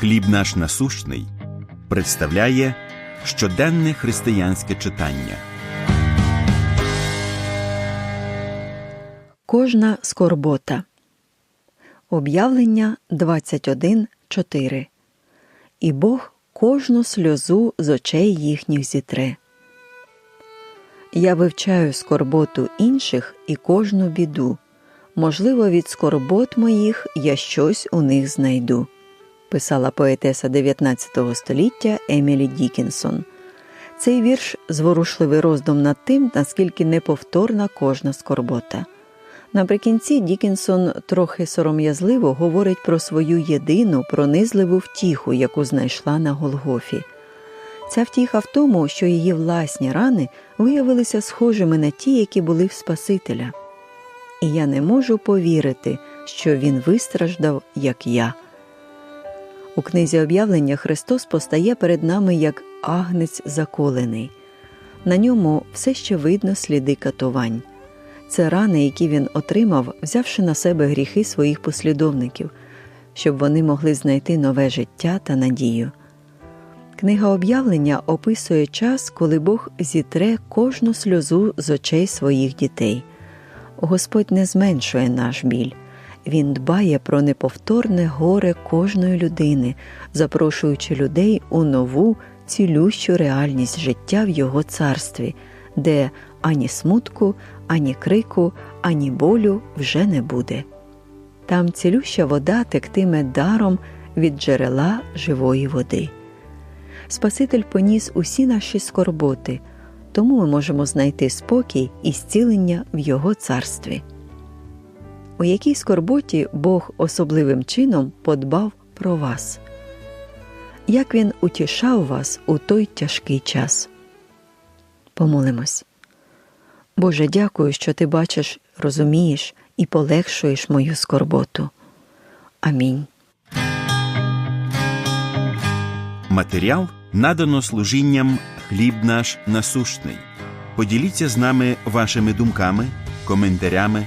Хліб наш насущний представляє щоденне християнське читання. Кожна скорбота. Об'явлення 21.4. І Бог кожну сльозу з очей їхніх зітре. Я вивчаю скорботу інших і кожну біду. Можливо, від скорбот моїх я щось у них знайду, писала поетеса 19 століття Емілі Дікінсон. Цей вірш зворушливий роздум над тим, наскільки неповторна кожна скорбота. Наприкінці Дікінсон трохи сором'язливо говорить про свою єдину пронизливу втіху, яку знайшла на Голгофі. Ця втіха в тому, що її власні рани виявилися схожими на ті, які були в Спасителя. І я не можу повірити, що він вистраждав, як я. У книзі об'явлення Христос постає перед нами як агнець заколений. На ньому все ще видно сліди катувань. Це рани, які він отримав, взявши на себе гріхи своїх послідовників, щоб вони могли знайти нове життя та надію. Книга об'явлення описує час, коли Бог зітре кожну сльозу з очей своїх дітей. Господь не зменшує наш біль, Він дбає про неповторне горе кожної людини, запрошуючи людей у нову, цілющу реальність життя в Його царстві, де ані смутку, ані крику, ані болю вже не буде. Там цілюща вода тектиме даром від джерела живої води. Спаситель поніс усі наші скорботи, тому ми можемо знайти спокій і зцілення в Його царстві. У якій скорботі Бог особливим чином подбав про вас, як Він утішав вас у той тяжкий час. Помолимось. Боже, дякую, що ти бачиш, розумієш і полегшуєш мою скорботу. Амінь. Матеріал надано служінням хліб наш насущний. Поділіться з нами вашими думками, коментарями